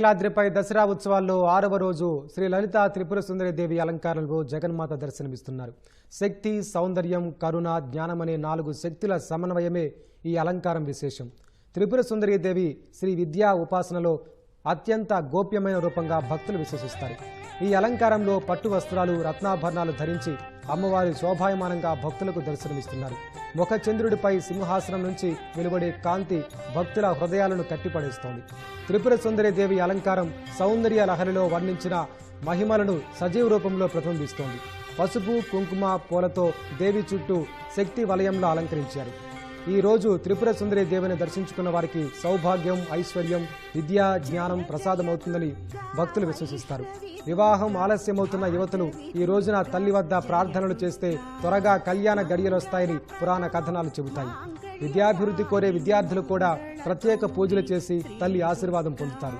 లాద్రిపై దసరా ఉత్సవాల్లో ఆరవ రోజు శ్రీ లలిత త్రిపుర సుందరి దేవి అలంకారంలో జగన్మాత దర్శనమిస్తున్నారు. శక్తి సౌందర్యం కరుణ జ్ఞానం అనే నాలుగు శక్తుల సమన్వయమే ఈ అలంకారం విశేషం. త్రిపుర సుందరి దేవి శ్రీ విద్యా ఉపాసనలో అత్యంత గోప్యమైన రూపంగా భక్తులు విశ్వసిస్తారు. ఈ అలంకారంలో పట్టు వస్త్రాలు రత్నాభరణాలు ధరించి అమ్మవారి శోభాయమానంగా భక్తులకు దర్శనమిస్తున్నారు. ముఖచంద్రుడిపై సింహాసనం నుంచి వెలువడే కాంతి భక్తుల హృదయాలను కట్టిపడేస్తోంది త్రిపుర సుందరి దేవి అలంకారం సౌందర్య లహరిలో వర్ణించిన మహిమలను సజీవ రూపంలో ప్రతిబింబిస్తోంది. పసుపు కుంకుమ పూలతో దేవి చుట్టూ శక్తి వలయంలో అలంకరించారు. ఈ రోజు త్రిపుర సుందరి దేవిని దర్శించుకున్న వారికి సౌభాగ్యం ఐశ్వర్యం విద్య జ్ఞానం ప్రసాదమవుతుందని భక్తులు విశ్వసిస్తారు. వివాహం ఆలస్యమవుతున్న యువతులు ఈ రోజున తల్లి వద్ద ప్రార్థనలు చేస్తే త్వరగా కళ్యాణ గడియలొస్తాయని పురాణ కథనాలు చెబుతాయి. విద్యాభివృద్ధి కోరే విద్యార్థులు కూడా ప్రత్యేక పూజలు చేసి తల్లి ఆశీర్వాదం పొందుతారు.